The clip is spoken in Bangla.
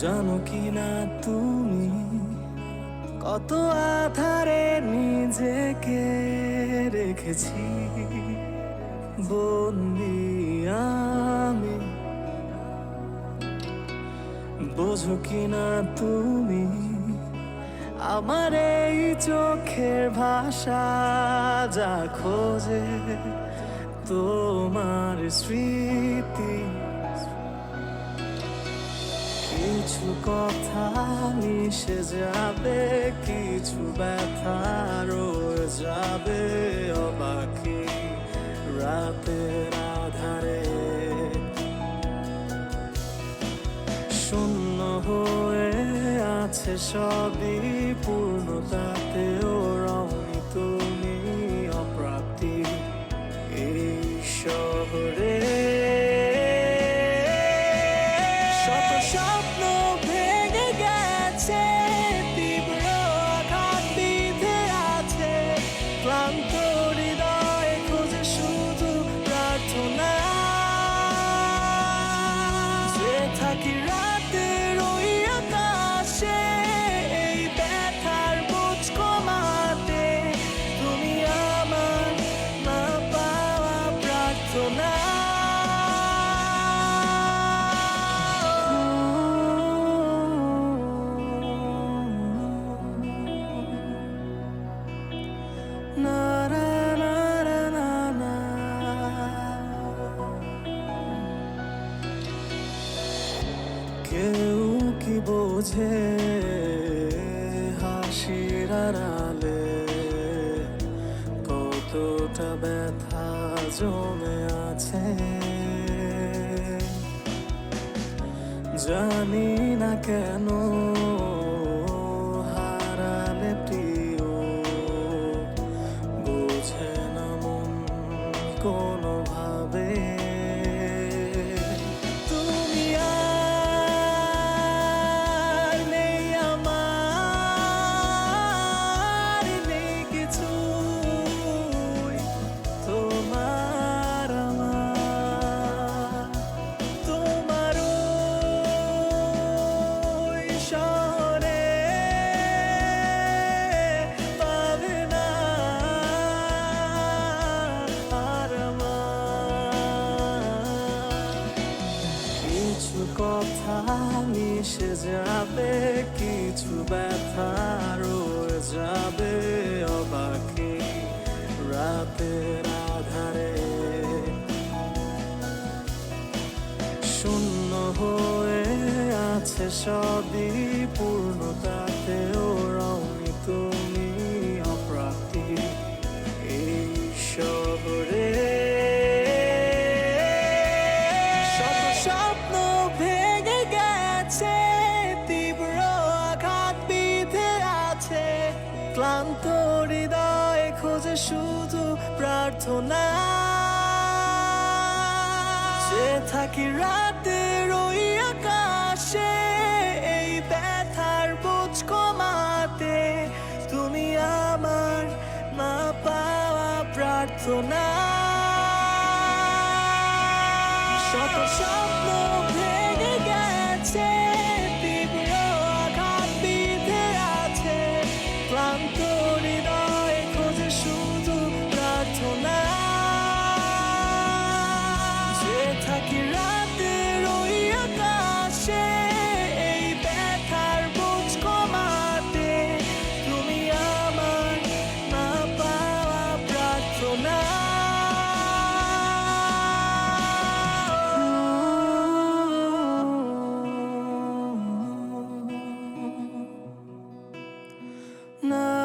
জানো কি না তুমি কত আধারে নিজেকে রেখেছি? বন্দি আমি। বোঝো কি না তুমি আমার এই চোখের ভাষা যা খোঁজে তোমার স্মৃতি। কিছু কথা মিশে যাবে, কিছু ব্যথা রয়ে যাবে অবাকি রাতের আধারে। শূন্য হয়ে আছে সবই, পূর্ণতাতেও রঙি তুমি অপ্রাপ্তি। এই শহরে কেউ কি বোঝে হাসির আড়ালে? কতটা ব্যথা জমে আছে? জানি না কেন হারালে প্রিয়, বোঝে না মন কোনোভাবে কথা মিশে যাবে, কিছু ব্যথা রয়ে যাবে অবাকি রাতের আধারে। শূন্য হয়ে আছে সবই, পূর্ণতাতেও শুধু প্রার্থনা। সে থাকি রাতের ওই আকাশে, এই ব্যথার বোঝ কমাতে। তুমি আমার মা পাওয়া প্রার্থনা। No.